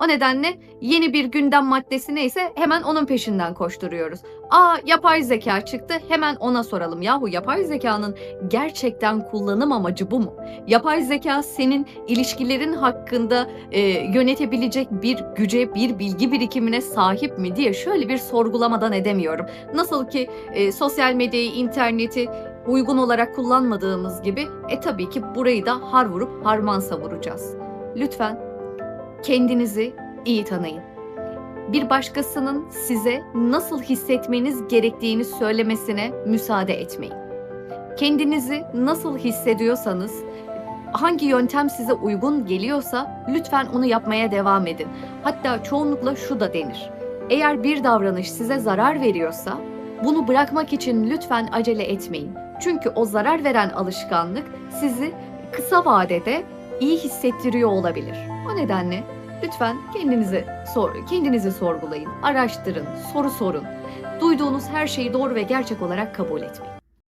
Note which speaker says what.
Speaker 1: O nedenle yeni bir gündem maddesi neyse hemen onun peşinden koşturuyoruz. Aa yapay zeka çıktı hemen ona soralım. Yahu yapay zekanın gerçekten kullanım amacı bu mu? Yapay zeka senin ilişkilerin hakkında e, yönetebilecek bir güce, bir bilgi birikimine sahip mi diye şöyle bir sorgulamadan edemiyorum. Nasıl ki e, sosyal medyayı, interneti uygun olarak kullanmadığımız gibi e tabii ki burayı da har vurup harman savuracağız. Lütfen kendinizi iyi tanıyın. Bir başkasının size nasıl hissetmeniz gerektiğini söylemesine müsaade etmeyin. Kendinizi nasıl hissediyorsanız, hangi yöntem size uygun geliyorsa lütfen onu yapmaya devam edin. Hatta çoğunlukla şu da denir. Eğer bir davranış size zarar veriyorsa bunu bırakmak için lütfen acele etmeyin. Çünkü o zarar veren alışkanlık sizi kısa vadede iyi hissettiriyor olabilir. O nedenle lütfen kendinizi sor, kendinizi sorgulayın, araştırın, soru sorun. Duyduğunuz her şeyi doğru ve gerçek olarak kabul etmeyin.